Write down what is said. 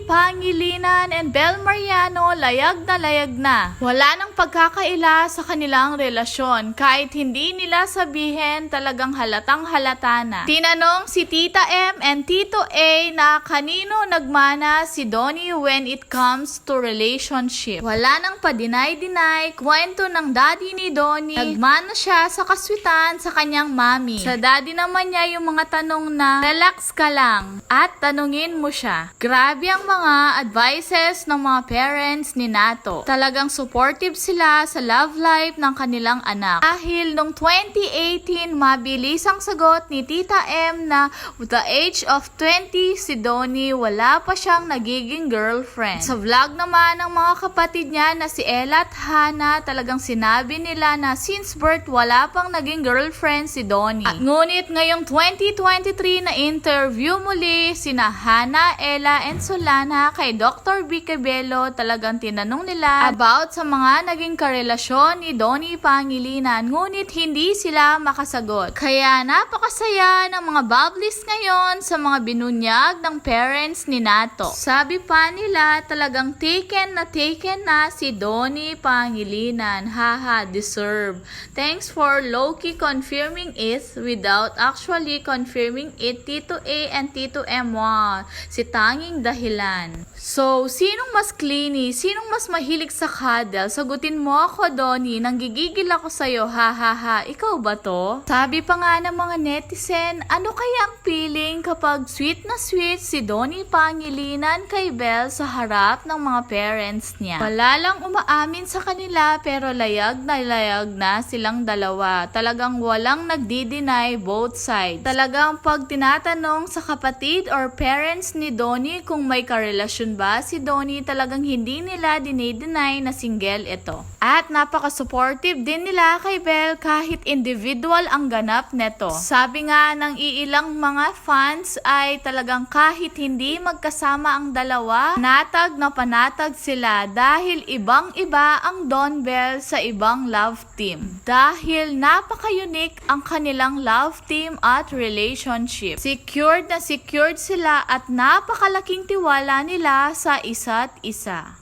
Bhangi Leena and Bel Mariano layag na layag na. Wala nang pagkakaila sa kanilang relasyon kahit hindi nila sabihin talagang halatang halata na. Tinanong si Tita M and Tito A na kanino nagmana si Donnie when it comes to relationship. Wala nang padinay-dinay, kwento ng daddy ni Donnie. Nagmana siya sa kaswitan sa kanyang mami. Sa daddy naman niya yung mga tanong na relax ka lang at tanungin mo siya. Grabe ang mga advices ng mga parents ni Nato. Talagang supportive sila sa love life ng kanilang anak. Dahil nung 2018, mabilis ang sagot ni Tita M na with the age of 20, si Donnie wala pa siyang nagiging girlfriend. Sa vlog naman ng mga kapatid niya na si Ella at Hana, talagang sinabi nila na since birth wala pang naging girlfriend si Donnie. At ngunit ngayong 2023 na interview muli sina Hana, Ella, and Solana kay Dr. B. Cabello talagang tinanong nila about sa mga naging karelasyon ni Donnie Pangilinan ngunit hindi sila makasagot. Kaya napakasaya ng mga bubblies ngayon sa mga binunyag ng parents ni Nato. Sabi pa nila talagang taken na taken na si Donnie Pangilinan. Haha, deserve. Thanks for low-key confirming it without actually confirming it Tito A and Tito M1. Si tanging dahilan. So, sinong mas clingy? Sinong mas mahilig sa cuddle? Sagutin mo ako, Donnie. Nanggigigil ako sa'yo. Ha, ha, ha. Ikaw ba to? Sabi pa nga ng mga netizen, ano kaya ang feeling kapag sweet na sweet si Donnie Pangilinan kay Belle sa harap ng mga parents niya? Wala lang umaamin sa kanila pero layag na layag na silang dalawa. Talagang walang nagdi-deny both sides. Talagang pag tinatanong sa kapatid or parents ni Donnie kung may karelasyon ba si Donnie, talagang hindi nila dinideny na single ito. At napaka-supportive din nila kay Belle kahit individual ang ganap neto. Sabi nga ng iilang mga fans ay talagang kahit hindi magkasama ang dalawa, natag na panatag sila dahil ibang-iba ang Don Bell sa ibang love team. Dahil napaka-unique ang kanilang love team at relationship. Secured na secured sila at napakalaking tiwala nila sa isa't isa.